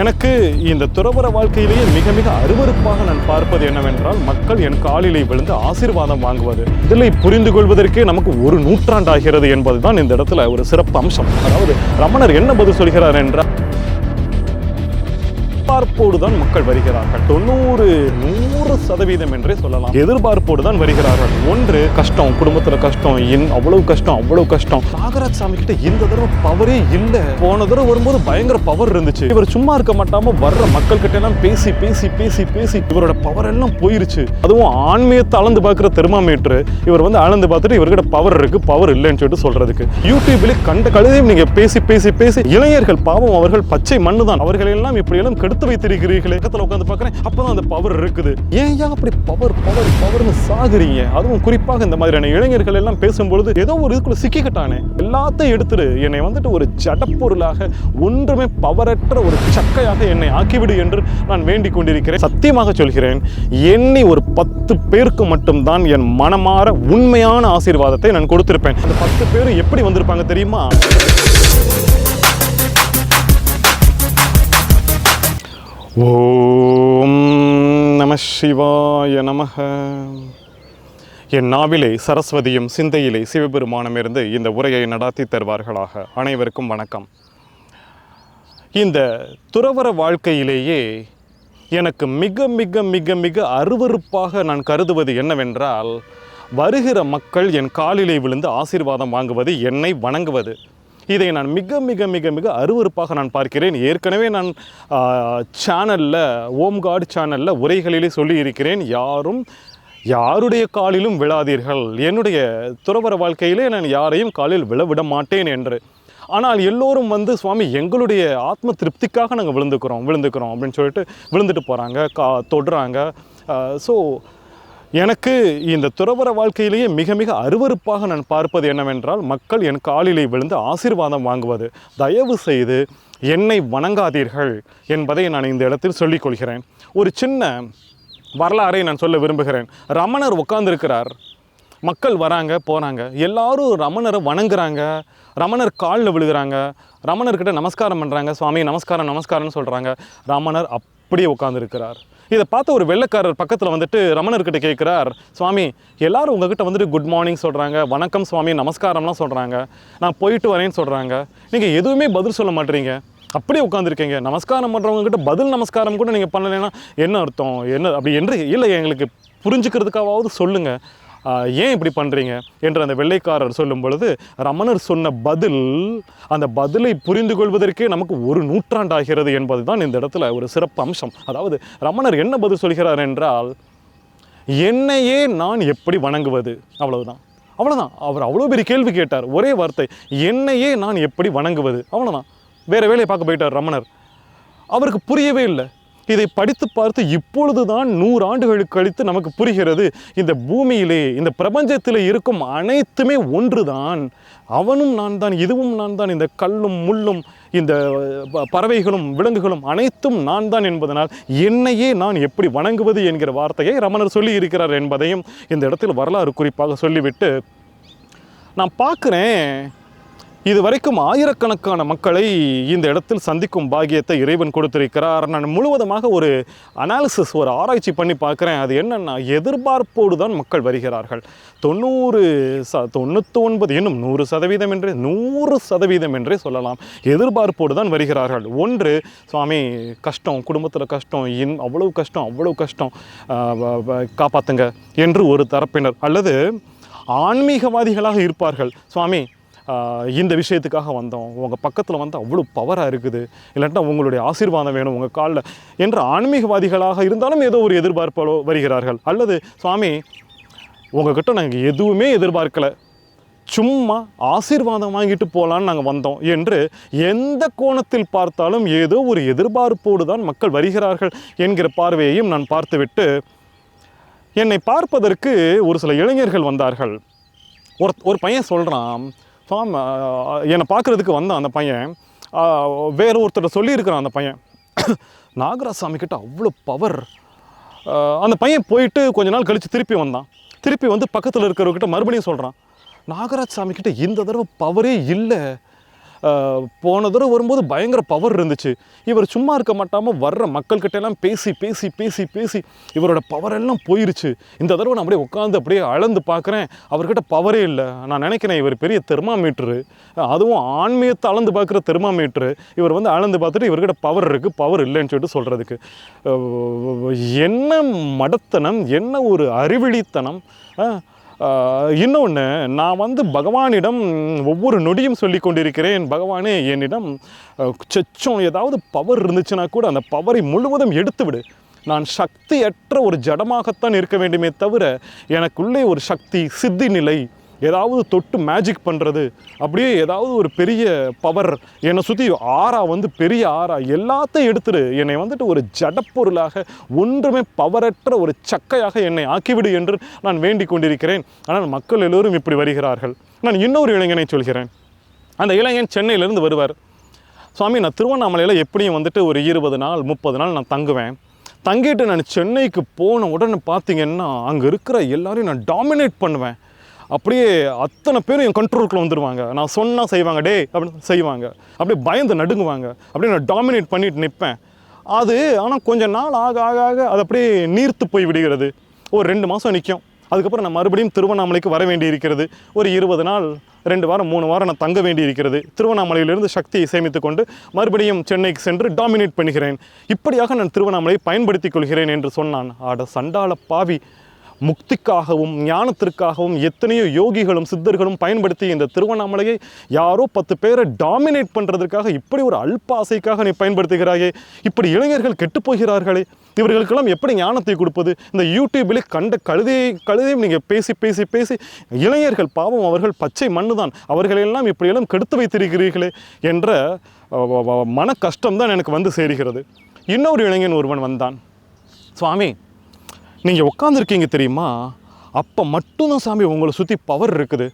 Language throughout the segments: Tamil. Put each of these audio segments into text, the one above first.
எனக்கு இந்த துறவர வாழ்க்கையிலேயே மிக மிக அருவருப்பாக நான் பார்ப்பது என்னவென்றால் மக்கள் என் காலிலே விழுந்து ஆசீர்வாதம் வாங்குவது. இதில் புரிந்து கொள்வதற்கே நமக்கு ஒரு நூற்றாண்டாகிறது என்பதுதான் இந்த இடத்துல ஒரு சிறப்பு அம்சம். அதாவது ரமணர் என்ன பதில் சொல்கிறார் என்றால் எதிர்பார்ப்போடு தான் மக்கள் வருகிறார்கள். தொண்ணூறு நூறு சதவீதம் என்றே சொல்லலாம். எதிர்பார்ப்போடு தான் வருகிறார்கள். ஒன்று கஷ்டம். குடும்பத்துல கஷ்டம். என் அவ்வளவு கஷ்டம் அவ்வளவு கஷ்டம். நாகராஜ் சாமி கிட்ட இந்த தடவை பவரே இல்ல. போன தடவை வரும்போது பயங்கர பவர் இருந்துச்சு. இவர் சும்மா இருக்க மாட்டாம வர்ற மக்கள் கிட்ட எல்லாம் பேசி பேசி பேசி பேசி இவரோட பவர் எல்லாம் போயிருச்சு. அதுவும் ஆன்மீகத்தை அளந்து பார்க்குற தெர்மாமீட்டர். இவர் வந்து அளந்து பார்த்துட்டு இவர்கிட்ட பவர் இருக்கு பவர் இல்லைன்னு சொல்லிட்டு சொல்றதுக்கு. யூடியூப்ல கண்ட கழுதையும் நீங்க பேசி பேசி பேசி இளைஞர்கள் பாவம் அவர்கள் பச்சை மண்ணு தான் அவர்கள் எல்லாம் கெடுத்து எடுத்து வைத்திருக்கிறீர்களே. பக்கத்துல உட்காந்து பார்க்குறேன். அப்போ தான் அந்த பவர் இருக்குது. ஏன் ஏன் அப்படி பவர் பவர் பவர்னு சாகுறீங்க? அதுவும் குறிப்பாக இந்த மாதிரியான இளைஞர்கள் எல்லாம் பேசும்பொழுது ஏதோ ஒரு இதுக்குள்ள சிக்கிக்கிட்டானே. எல்லாத்தையும் எடுத்துரு. என்னை வந்துட்டு ஒரு ஜடப்பொருளாக ஒன்றுமே பவரற்ற ஒரு சக்கையாக என்னை ஆக்கிவிடு என்று நான் வேண்டிக் கொண்டிருக்கிறேன். சத்தியமாக சொல்கிறேன் எண்ணி ஒரு பத்து பேருக்கு மட்டும்தான் என் மனமாற உண்மையான ஆசீர்வாதத்தை நான் கொடுத்திருப்பேன். அந்த பத்து பேர் எப்படி வந்திருப்பாங்க தெரியுமா? ஓம் நம சிவாய நமக என் நாவிலே சரஸ்வதியும் சிந்தையிலே சிவபெருமானம் இருந்து இந்த உரையை நடாத்தி தருவார்களாக. அனைவருக்கும் வணக்கம். இந்த துறவர வாழ்க்கையிலேயே எனக்கு மிக மிக மிக மிக அருவருப்பாக நான் கருதுவது என்னவென்றால் வருகிற மக்கள் என் காலிலே விழுந்து ஆசீர்வாதம் வாங்குவது என்னை வணங்குவது. இதை நான் மிக மிக மிக மிக அருவருப்பாக நான் பார்க்கிறேன். ஏற்கனவே நான் சேனலில் ஓம் காட் சேனலில் உரைகளிலே சொல்லி இருக்கிறேன் யாரும் யாருடைய காலிலும் விழாதீர்கள். என்னுடைய துறவர வாழ்க்கையிலே நான் யாரையும் காலில் விழவிட மாட்டேன் என்று. ஆனால் எல்லோரும் வந்து சுவாமி எங்களுடைய ஆத்ம திருப்திக்காக நாங்கள் விழுந்துக்கிறோம் விழுந்துக்கிறோம் அப்படின்னு சொல்லிட்டு விழுந்துட்டு போகிறாங்க கா தொடுறாங்க. ஸோ எனக்கு இந்த துறவர வாழ்க்கையிலேயே மிக மிக அருவருப்பாக நான் பார்ப்பது என்னவென்றால் மக்கள் என் காலிலே விழுந்து ஆசீர்வாதம் வாங்குவது. தயவு செய்து என்னை வணங்காதீர்கள் என்பதை நான் இந்த இடத்தில் சொல்லிக்கொள்கிறேன் ஒரு சின்ன வரலாறை நான் சொல்ல விரும்புகிறேன். ரமணர் உட்கார்ந்துருக்கிறார். மக்கள் வராங்க போகிறாங்க எல்லாரும் ரமணரை வணங்குறாங்க. ரமணர் காலில் விழுகிறாங்க. ரமணர்கிட்ட நமஸ்காரம் பண்ணுறாங்க சுவாமி நமஸ்காரம் நமஸ்காரம்னு சொல்கிறாங்க ரமணர் அப்படியே உட்காந்துருக்கிறார் இதை பார்த்து ஒரு வெள்ளைக்காரர் பக்கத்தில் வந்துட்டு ரமணர்கிட்ட கேட்குறார் சுவாமி எல்லாரும் உங்ககிட்ட வந்துட்டு குட் மார்னிங் சொல்கிறாங்க வணக்கம் சுவாமி நமஸ்காரம்லாம் சொல்கிறாங்க நான் போயிட்டு வரேன்னு சொல்கிறாங்க நீங்கள் எதுவுமே பதில் சொல்ல மாட்டீங்க. அப்படியே உட்காந்துருக்கீங்க நமஸ்காரம் பண்ணுறவங்க கிட்ட பதில் நமஸ்காரம் கூட நீங்கள் பண்ணலைன்னா என்ன அர்த்தம்? என்ன அப்படி என்று இல்லை எங்களுக்கு புரிஞ்சுக்கிறதுக்காவது சொல்லுங்கள் ஏன் இப்படி பண்ணுறீங்க என்று அந்த வெள்ளைக்காரர் சொல்லும் பொழுது ரமணர் சொன்ன பதில் அந்த பதிலை புரிந்து கொள்வதற்கே நமக்கு ஒரு நூற்றாண்டாகிறது என்பதுதான் இந்த இடத்துல ஒரு சிறப்பு அம்சம். அதாவது ரமணர் என்ன பதில் சொல்கிறார் என்றால் என்னையே நான் எப்படி வணங்குவது? அவ்வளவுதான். அவ்வளோதான் அவர் அவ்வளோ பெரிய கேள்வி கேட்டார். ஒரே வார்த்தை என்னையே நான் எப்படி வணங்குவது? அவ்வளோதான் வேறு வேலையை பார்க்க போயிட்டார் ரமணர். அவருக்கு புரியவே இல்லை. இதை படித்து பார்த்து இப்பொழுதுதான் நூறு ஆண்டுகளுக்கு கழித்து நமக்கு புரிகிறது இந்த பூமியிலே இந்த பிரபஞ்சத்தில் இருக்கும் அனைத்துமே ஒன்றுதான். அவனும் நான் தான் இதுவும் நான் தான் இந்த கல்லும் முள்ளும் இந்த பறவைகளும் விலங்குகளும் அனைத்தும் நான் தான் என்பதனால் என்னையே நான் எப்படி வணங்குவது என்கிற வார்த்தையை ரமணர் சொல்லி இருக்கிறார் என்பதையும் இந்த இடத்தில் வரலாறு குறிப்பாக சொல்லிவிட்டு நான் பார்க்குறேன் இது வரைக்கும் ஆயிரக்கணக்கான மக்களை இந்த இடத்தில் சந்திக்கும் பாக்கியத்தை இறைவன் கொடுத்திருக்கிறார். நான் முழுவதுமாக ஒரு அனாலிசிஸ் ஒரு ஆராய்ச்சி பண்ணி பார்க்குறேன். அது என்னென்னா எதிர்பார்ப்போடு தான் மக்கள் வருகிறார்கள். தொண்ணூறு ச தொண்ணூற்றி ஒன்பது இன்னும் நூறு சதவீதம் என்றே நூறு சதவீதம் என்றே சொல்லலாம். எதிர்பார்ப்போடு தான் வருகிறார்கள். ஒன்று சுவாமி கஷ்டம் குடும்பத்தில் கஷ்டம் இன் அவ்வளவு கஷ்டம் அவ்வளவு கஷ்டம் காப்பாற்றுங்க காப்பாத்துங்க என்று ஒரு தரப்பினர் அல்லது ஆன்மீகவாதிகளாக இருப்பார்கள். சுவாமி இந்த விஷயத்துக்காக வந்தோம். உங்கள் பக்கத்தில் வந்து அவ்வளோ பவராக இருக்குது. இல்லாட்டா உங்களுடைய ஆசீர்வாதம் வேணும் உங்கள் காலில் என்று ஆன்மீகவாதிகளாக இருந்தாலும் ஏதோ ஒரு எதிர்பார்ப்போ வருகிறார்கள். அல்லது சுவாமி உங்ககிட்ட நாங்கள் எதுவுமே எதிர்பார்க்கலை. சும்மா ஆசீர்வாதம் வாங்கிட்டு போகலான்னு நாங்கள் வந்தோம். என்று எந்த கோணத்தில் பார்த்தாலும் ஏதோ ஒரு எதிர்பார்ப்போடு தான் மக்கள் வருகிறார்கள் என்கிற பார்வையையும் நான் பார்த்துவிட்டு என்னை பார்ப்பதற்கு ஒரு சில இளைஞர்கள் வந்தார்கள். ஒரு ஒரு பையன் சொல்கிறான் ஃபார்ம் uh, என்னை பார்க்குறதுக்கு வந்தான் அந்த பையன் uh, வேறு வேற ஒருத்தர் சொல்லியிருக்கிறான் அந்த பையன். நாகராஜ் சாமி கிட்ட அவ்வளோ பவர் uh, அந்த பையன் போயிட்டு கொஞ்ச நாள் கழித்து திருப்பி வந்தான். திருப்பி வந்து பக்கத்தில் இருக்கிறவர்கிட்ட மறுபடியும் சொல்கிறான் நாகராஜ் சாமி கிட்ட இந்த தடவை பவரே இல்லை. போன தடவை வரும்போது பயங்கர பவர் இருந்துச்சு. இவர் சும்மா இருக்க மாட்டாமல் வர்ற மக்கள்கிட்ட எல்லாம் பேசி பேசி பேசி பேசி இவரோட பவர் எல்லாம் போயிருச்சு. இந்த தடவை நான் அப்படியே உட்காந்து அப்படியே அளந்து பார்க்குறேன். அவர்கிட்ட பவரே இல்லை. நான் நினைக்கிறேன் இவர் பெரிய தெர்மாமீட்ரு அதுவும் ஆன்மீகத்தை அளந்து பார்க்குற தெர்மாமீட்ரு இவர் வந்து அளந்து பார்த்துட்டு இவர்கிட்ட பவர் இருக்குது பவர் இல்லைன்னு சொல்லிட்டு சொல்கிறதுக்கு என்ன மடத்தனம் என்ன ஒரு அறிவிழித்தனம் இன்னொன்று நான் வந்து பகவானிடம் ஒவ்வொரு நொடியும் சொல்லி கொண்டிருக்கிறேன். பகவானே என்னிடம் செச்சம் ஏதாவது பவர் இருந்துச்சுன்னா கூட அந்த பவரை முழுவதும் எடுத்து விடு. நான் சக்தியற்ற ஒரு ஜடமாகத்தான் இருக்க வேண்டுமே தவிர எனக்குள்ளே ஒரு சக்தி சித்தி நிலை ஏதாவது தொட்டு மேஜிக் பண்ணுறது அப்படியே ஏதாவது ஒரு பெரிய பவர் என்னை சுற்றி ஆறா வந்து பெரிய ஆறா எல்லாத்தையும் எடுத்துரு. என்னை வந்துட்டு ஒரு ஜடப்பொருளாக ஒன்றுமே பவரற்ற ஒரு சக்கையாக என்னை ஆக்கிவிடு என்று நான் வேண்டிக் கொண்டிருக்கிறேன். ஆனால் மக்கள் எல்லோரும் இப்படி வருகிறார்கள். நான் இன்னொரு இளைஞனை சொல்கிறேன். அந்த இளைஞன் சென்னையிலேருந்து வருவார். சுவாமி நான் திருவண்ணாமலையில் எப்படியும் வந்துட்டு ஒரு இருபது நாள் முப்பது நாள் நான் தங்குவேன். தங்கிட்டு நான் சென்னைக்கு போன உடனே பார்த்தீங்கன்னா அங்கே இருக்கிற எல்லாரையும் நான் டாமினேட் பண்ணுவேன். அப்படியே அத்தனை பேரும் என் கண்ட்ரோலுக்குள்ள வந்துடுவாங்க நான் சொன்னால் செய்வாங்க டே அப்படின்னு செய்வாங்க. அப்படியே பயந்து நடுங்குவாங்க. அப்படியே நான் டாமினேட் பண்ணிட்டு நிற்பேன் அது ஆனால் கொஞ்ச நாள் ஆக ஆக ஆக அது அப்படியே நீர்த்து போய் விடுகிறது. ஒரு ரெண்டு மாதம் நிற்கும் அதுக்கப்புறம் நான் மறுபடியும் திருவண்ணாமலைக்கு வர வேண்டி இருக்கிறது ஒரு இருபது நாள் ரெண்டு வாரம் மூணு வாரம் நான் தங்க வேண்டி இருக்கிறது திருவண்ணாமலையிலிருந்து சக்தியை சேமித்து கொண்டு மறுபடியும் சென்னைக்கு சென்று டாமினேட் பண்ணுகிறேன். இப்படியாக நான் திருவண்ணாமலையை பயன்படுத்திக் கொள்கிறேன் என்று சொன்னான். ஆட சண்டாள பாவி. முக்திக்காகவும் ஞானத்திற்காகவும் எத்தனையோ யோகிகளும் சித்தர்களும் பயன்படுத்தி இந்த திருவண்ணாமலையை யாரோ பத்து பேரை டாமினேட் பண்ணுறதுக்காக இப்படி ஒரு அல்பாசைக்காக நீ பயன்படுத்துகிறாயே இப்படி இளைஞர்கள் கெட்டுப் போகிறார்களே இவர்களுக்கெல்லாம் எப்படி ஞானத்தை கொடுப்பது? இந்த யூடியூபிலே கண்ட கழுதையை கழுதையும் நீங்கள் பேசி பேசி பேசி இளைஞர்கள் பாவம் அவர்கள் பச்சை மண்ணு தான் அவர்களெல்லாம் இப்படியெல்லாம் கெடுத்து வைத்திருக்கிறீர்களே என்ற மன கஷ்டம் தான் எனக்கு வந்து சேருகிறது. இன்னொரு இளைஞன் ஒருவன் வந்தான். சுவாமி நீங்கள் உட்காந்துருக்கீங்க தெரியுமா? அப்போ மட்டும்தான் சாமி உங்களை சுற்றி பவர் இருக்குது.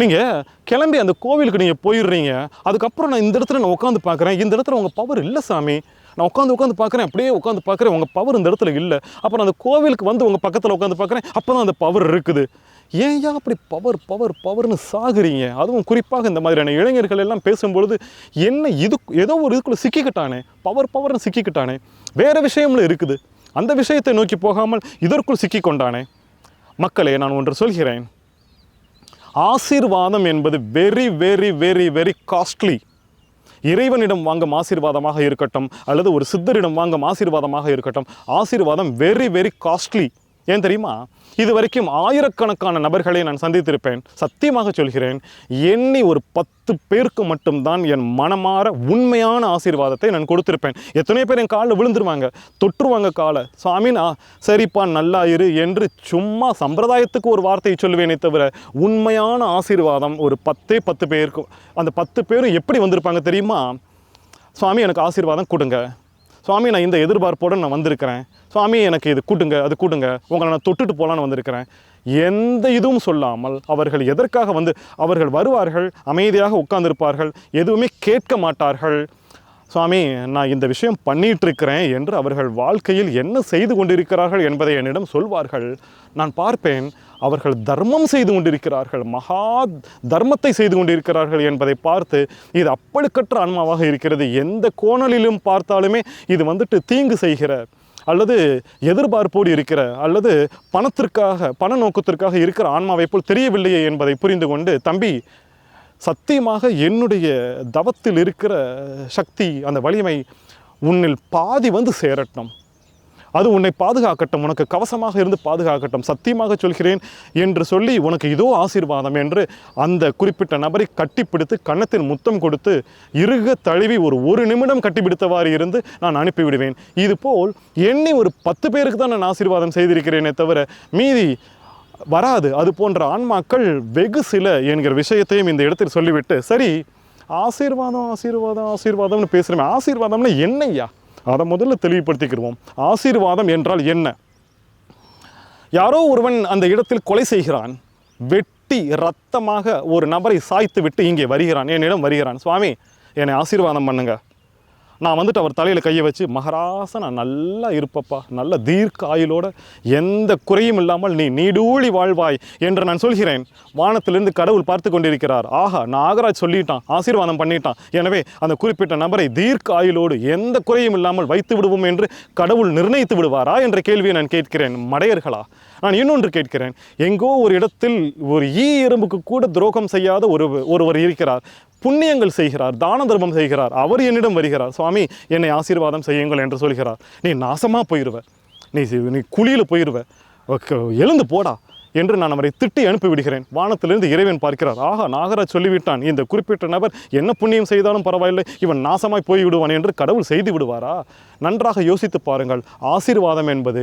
நீங்கள் கிளம்பி அந்த கோவிலுக்கு நீங்கள் போயிடுறீங்க. அதுக்கப்புறம் நான் இந்த இடத்துல நான் உட்காந்து பார்க்குறேன். இந்த இடத்துல உங்கள் பவர் இல்லை சாமி. நான் உட்காந்து உட்காந்து பார்க்குறேன். அப்படியே உட்காந்து பார்க்குறேன். உங்கள் பவர் இந்த இடத்துல இல்லை. அப்புறம் அந்த கோவிலுக்கு வந்து உங்கள் பக்கத்தில் உட்காந்து பார்க்குறேன். அப்போ தான் அந்த பவர் இருக்குது. ஏன்யா அப்படி பவர் பவர் பவர்னு சாகுறீங்க? அதுவும் குறிப்பாக இந்த மாதிரியான இளைஞர்கள் எல்லாம் பேசும்பொழுது என்ன இது ஏதோ ஒரு இதுக்குள்ளே சிக்கிக்கிட்டானே. பவர் பவர்னு சிக்கிக்கிட்டானே. வேறு விஷயம்ல இருக்குது. அந்த விஷயத்தை நோக்கி போகாமல் இதற்குள் சிக்கிக் கொண்டானே மக்களே நான் ஒன்று சொல்கிறேன். ஆசீர்வாதம் என்பது very very very very costly இறைவனிடம் வாங்கும் ஆசீர்வாதமாக இருக்கட்டும் அல்லது ஒரு சித்தரிடம் வாங்கும் ஆசீர்வாதமாக இருக்கட்டும் ஆசீர்வாதம் வெரி வெரி காஸ்ட்லி ஏன் தெரியுமா? இது வரைக்கும் ஆயிரக்கணக்கான நபர்களை நான் சந்தித்திருப்பேன். சத்தியமாக சொல்கிறேன் எண்ணி ஒரு பத்து பேருக்கு மட்டும்தான் என் மனமாற உண்மையான ஆசீர்வாதத்தை நான் கொடுத்திருப்பேன். எத்தனையோ பேர் என் காலில் விழுந்துருவாங்க தொற்றுவாங்க காலை. சுவாமி நான் சரிப்பா நல்லா இரு என்று சும்மா சம்பிரதாயத்துக்கு ஒரு வார்த்தையை சொல்லுவேனே தவிர உண்மையான ஆசீர்வாதம் ஒரு பத்தே பத்து பேருக்கும் அந்த பத்து பேரும் எப்படி வந்திருப்பாங்க தெரியுமா? சுவாமி எனக்கு ஆசீர்வாதம் கொடுங்க. சுவாமி நான் இந்த எதிர்பார்ப்போடு நான் வந்திருக்கிறேன். சுவாமி எனக்கு இது கூட்டுங்க அது கூட்டுங்க. உங்களை நான் தொட்டுட்டு போகலான்னு வந்திருக்கிறேன். எந்த இதுவும் சொல்லாமல் அவர்கள் எதற்காக வந்து அவர்கள் வருவார்கள் அமைதியாக உட்கார்ந்திருப்பார்கள் எதுவுமே கேட்க மாட்டார்கள். சுவாமி நான் இந்த விஷயம் பண்ணிகிட்ருக்கிறேன் என்று அவர்கள் வாழ்க்கையில் என்ன செய்து கொண்டிருக்கிறார்கள் என்பதை என்னிடம் சொல்வார்கள். நான் பார்ப்பேன். அவர்கள் தர்மம் செய்து கொண்டிருக்கிறார்கள் மகா தர்மத்தை செய்து கொண்டிருக்கிறார்கள் என்பதை பார்த்து இது அப்பழுக்கற்ற ஆன்மாவாக இருக்கிறது எந்த கோணலிலும் பார்த்தாலுமே இது வந்துட்டு தீங்கு செய்கிற அல்லது எதிர்பார்ப்போடு இருக்கிற அல்லது பணத்திற்காக பண நோக்கத்திற்காக இருக்கிற ஆன்மாவை போல் தெரியவில்லையே என்பதை புரிந்து கொண்டு தம்பி சத்தியமாக என்னுடைய தவத்தில் இருக்கிற சக்தி அந்த வலிமை உன்னில் பாதி வந்து சேரட்டும். அது உன்னை பாதுகாக்கட்டும் உனக்கு கவசமாக இருந்து பாதுகாக்கட்டும் சத்தியமாக சொல்கிறேன் என்று சொல்லி உனக்கு இதோ ஆசீர்வாதம் என்று அந்த குறிப்பிட்ட நபரை கட்டிப்பிடித்து கன்னத்தில் முத்தம் கொடுத்து இறுக தழுவி ஒரு ஒரு நிமிடம் கட்டிப்பிடித்தவாறு இருந்து நான் அனுப்பிவிடுவேன். இதுபோல் எண்ணி ஒரு பத்து பேருக்கு தான் நான் ஆசீர்வாதம் செய்திருக்கிறேனே தவிர மீதி வராது. அது போன்ற ஆன்மாக்கள் வெகு சில என்கிற விஷயத்தையும் இந்த இடத்தில் சொல்லிவிட்டு சரி ஆசீர்வாதம் ஆசீர்வாதம் ஆசீர்வாதம்னு பேசுகிறேன் ஆசீர்வாதம்னா என்னையா அதை முதல்ல தெளிவுபடுத்திக்கிடுவோம். ஆசீர்வாதம் என்றால் என்ன? யாரோ ஒருவன் அந்த இடத்தில் கொலை செய்கிறான். வெட்டி ரத்தமாக ஒரு நபரை சாய்த்து விட்டு இங்கே வருகிறான். என்னிடம் வருகிறான். சுவாமி என்னை ஆசீர்வாதம் பண்ணுங்கள் நான் வந்துட்டு அவர் தலையில் கையை வச்சு மகராச நான் நல்லா இருப்பப்பா. நல்ல தீர்க்க ஆயுளோட எந்த குறையும் இல்லாமல் நீ நீடூழி வாழ்வாய் என்று நான் சொல்கிறேன். வானத்திலிருந்து கடவுள் பார்த்து கொண்டிருக்கிறார். ஆஹா நாகராஜ் சொல்லிட்டான் ஆசீர்வாதம் பண்ணிட்டான். எனவே அந்த குறிப்பிட்ட நபரை தீர்க்க ஆயுளோடு எந்த குறையும் இல்லாமல் வைத்து விடுவோம் என்று கடவுள் நிர்ணயித்து விடுவாரா என்ற கேள்வியை நான் கேட்கிறேன். மடையர்களா நான் இன்னொன்று கேட்கிறேன். எங்கோ ஒரு இடத்தில் ஒரு ஈ எறும்புக்கு கூட துரோகம் செய்யாத ஒரு ஒருவர் இருக்கிறார். புண்ணியங்கள் செய்கிறார் தான தர்மம் செய்கிறார் அவர் என்னிடம் வருகிறார் சுவாமி என்னை ஆசீர்வாதம் செய்யுங்கள் என்று சொல்கிறார். நீ நாசமாக போயிடுவ நீ நீ குழியில் போயிடுவ ஓகே, எழுந்து போடா. என்று நான் அவரை திட்டி அனுப்பி விடுகிறேன் வானத்திலிருந்து இறைவன் பார்க்கிறார். ஆகா நாகராஜ் சொல்லிவிட்டான். இந்த குறிப்பிட்ட நபர் என்ன புண்ணியம் செய்தாலும் பரவாயில்லை. இவன் நாசமாய் போய்விடுவான் என்று கடவுள் செய்து விடுவாரா? நன்றாக யோசித்து பாருங்கள். ஆசீர்வாதம் என்பது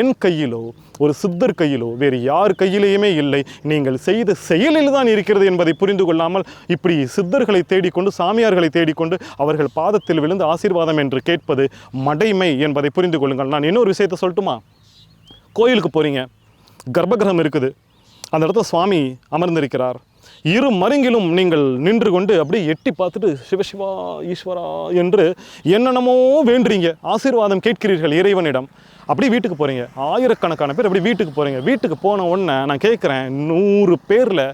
என் கையிலோ ஒரு சித்தர் கையிலோ வேறு யார் கையிலேயுமே இல்லை. நீங்கள் செய்த செயலில் தான் இருக்கிறது என்பதை புரிந்து கொள்ளாமல் இப்படி சித்தர்களை தேடிக்கொண்டு சாமியார்களை தேடிக்கொண்டு அவர்கள் பாதத்தில் விழுந்து ஆசீர்வாதம் என்று கேட்பது மடைமை என்பதை புரிந்து கொள்ளுங்கள். நான் இன்னொரு விஷயத்தை சொல்லட்டுமா? கோயிலுக்கு போகிறீங்க கர்ப்பகிரகம் இருக்குது. அந்த இடத்துல சுவாமி அமர்ந்திருக்கிறார். இரு மருங்கிலும் நீங்கள் நின்று கொண்டு அப்படியே எட்டி பார்த்துட்டு சிவசிவா ஈஸ்வரா என்று என்னென்னமோ வேண்டுறீங்க. ஆசீர்வாதம் கேட்கிறீர்கள் இறைவனிடம். அப்படியே வீட்டுக்கு போகிறீங்க ஆயிரக்கணக்கான பேர் அப்படி வீட்டுக்கு போகிறீங்க வீட்டுக்கு போன உடனே நான் கேட்குறேன் நூறு பேரில்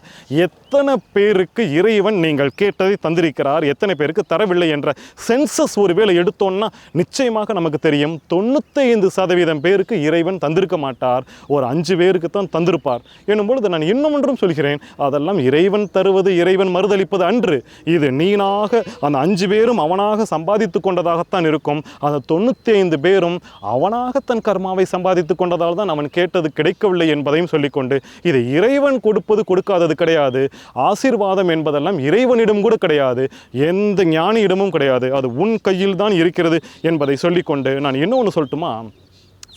எத்தனை பேருக்கு இறைவன் நீங்கள் கேட்டதை தந்திருக்கிறார்? எத்தனை பேருக்கு தரவில்லை என்ற சென்சஸ் ஒரு வேளை எடுத்தோம்னா நிச்சயமாக நமக்கு தெரியும். தொண்ணூத்தைந்து சதவீதம் பேருக்கு இறைவன் தந்திருக்க மாட்டார். ஒரு அஞ்சு பேருக்கு தான் தந்திருப்பார். என்னும் பொழுது நான் இன்னும் ஒன்றும் சொல்கிறேன். அதெல்லாம் இறைவன் தருவது இறைவன் மறுதளிப்பது அன்று. இது நீனாக அந்த அஞ்சு பேரும் அவனாக சம்பாதித்து கொண்டதாகத்தான் இருக்கும். அந்த தொண்ணூற்றி ஐந்து பேரும் அவனாக தன் கர்மாவை சம்பாதித்து கொண்டதால் தான் அவன் கேட்டது கிடைக்கவில்லை என்பதையும் சொல்லிக்கொண்டு இது இறைவன் கொடுப்பது கொடுக்காதது கிடையாது. ஆசீர்வாதம் என்பதெல்லாம் இறைவனிடம் கூட கிடையாது. எந்த ஞானியிடமும் கிடையாது. அது உன் கையில் தான் இருக்கிறது என்பதை சொல்லிக்கொண்டு நான் இன்னொன்று சொல்லட்டுமா?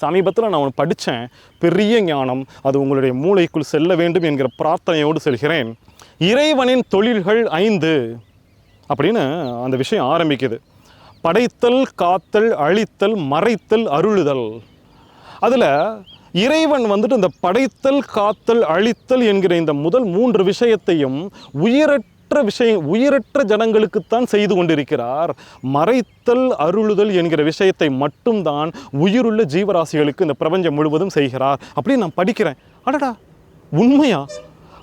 சமீபத்தில் நான் ஒன்று படித்தேன் பெரிய ஞானம். அது உங்களுடைய மூளைக்குள் செல்ல வேண்டும் என்கிற பிரார்த்தனையோடு செல்கிறேன். இறைவனின் தொழில்கள் ஐந்து அப்படின்னு அந்த விஷயம் ஆரம்பிக்குது. படைத்தல் காத்தல் அழித்தல் மறைத்தல் அருளுதல். அதில் இறைவன் வந்துட்டு இந்த படைத்தல் காத்தல் அழித்தல் என்கிற இந்த முதல் மூன்று விஷயத்தையும் உயிரற்ற விஷயம் உயிரற்ற ஜனங்களுக்குத்தான் செய்து கொண்டிருக்கிறார். மறைத்தல் அருளுதல் என்கிற விஷயத்தை மட்டும்தான் உயிருள்ள ஜீவராசிகளுக்கு இந்த பிரபஞ்சம் முழுவதும் செய்கிறார். அப்படின்னு நான் படிக்கிறேன். அடடா! உண்மையா?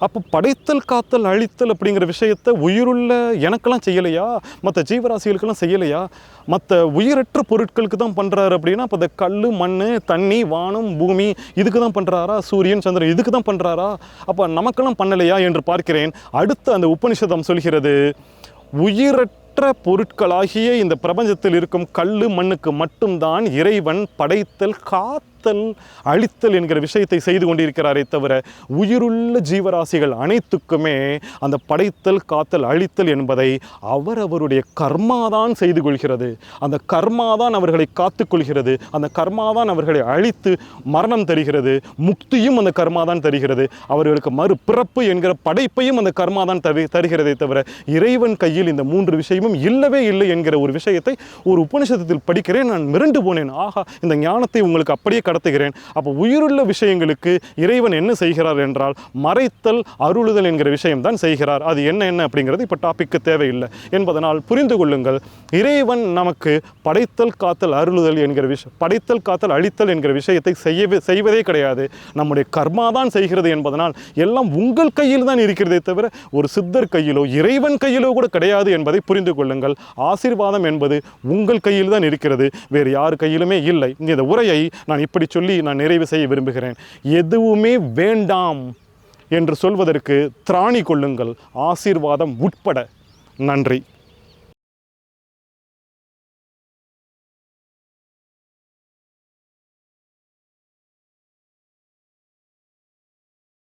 அப்போ படைத்தல் காத்தல் அழித்தல் அப்படிங்கிற விஷயத்தை உயிருள்ள எனக்கெல்லாம் செய்யலையா? மற்ற ஜீவராசிகளுக்கெல்லாம் செய்யலையா? மற்ற உயிரற்ற பொருட்களுக்கு தான் பண்ணுறாரு அப்படின்னா அப்போ இந்த கல் மண் தண்ணி வானம் பூமி இதுக்கு தான் பண்ணுறாரா சூரியன் சந்திரன் இதுக்கு தான் பண்ணுறாரா அப்போ நமக்கெல்லாம் பண்ணலையா என்று பார்க்கிறேன். அடுத்து அந்த உபனிஷதம் சொல்கிறது உயிரற்ற பொருட்களாகிய இந்த பிரபஞ்சத்தில் இருக்கும் கல் மண்ணுக்கு மட்டும்தான் இறைவன் படைத்தல் காத்து அழித்தல் என்கிற விஷயத்தை செய்து கொண்டிருக்கிறாரே தவிர உயிருள்ள ஜீவராசிகள் அனைத்துக்குமே அந்த படைத்தல் காத்தல் அழித்தல் என்பதை அவர் அவருடைய கர்மாதான் செய்து கொள்கிறது. அந்த கர்மாதான் அவர்களை காத்துக்கொள்கிறது அந்த கர்மாதான் அவர்களை அழித்து மரணம் தருகிறது. முக்தியும் அந்த கர்மாதான் தருகிறது. அவர்களுக்கு மறுபிறப்பு என்கிற படைப்பையும் அந்த கர்மாதான் தரு தருகிறதே தவிர இறைவன் கையில் இந்த மூன்று விஷயமும் இல்லவே இல்லை என்கிற ஒரு விஷயத்தை ஒரு உபனிஷத்தில் படிக்கிறேன். நான் மிரண்டு போனேன். ஆஹா இந்த ஞானத்தை உங்களுக்கு அப்படியே கடத்துகிறேன். அப்போ உயிருள்ள விஷயங்களுக்கு இறைவன் என்ன செய்கிறார் என்றால் மறைத்தல் அருளுதல் என்கிற விஷயம்தான் செய்கிறார். அது என்ன என்ன அப்படிங்கிறது இப்போ டாபிக்கு தேவையில்லை. என்பதனால் புரிந்து கொள்ளுங்கள் இறைவன் நமக்கு படைத்தல் காத்தல் அருளுதல் என்கிற விஷயம் படைத்தல் காத்தல் அழித்தல் என்கிற விஷயத்தை செய்யவே செய்வதே கிடையாது. நம்முடைய கர்மா தான் செய்கிறது என்பதனால் எல்லாம் உங்கள் கையில் தான் இருக்கிறதே தவிர ஒரு சித்தர் கையிலோ இறைவன் கையிலோ கூட கிடையாது என்பதை புரிந்து கொள்ளுங்கள். ஆசீர்வாதம் என்பது உங்கள் கையில் தான் இருக்கிறது. வேறு யார் கையிலுமே இல்லை. இந்த உரையை நான் இப்படி சொல்லி நான் நிறைவு செய்ய விரும்புகிறேன். எதுவுமே வேண்டாம் என்று சொல்வதற்கு திராணி கொள்ளுங்கள். ஆசீர்வாதம் உட்பட. நன்றி.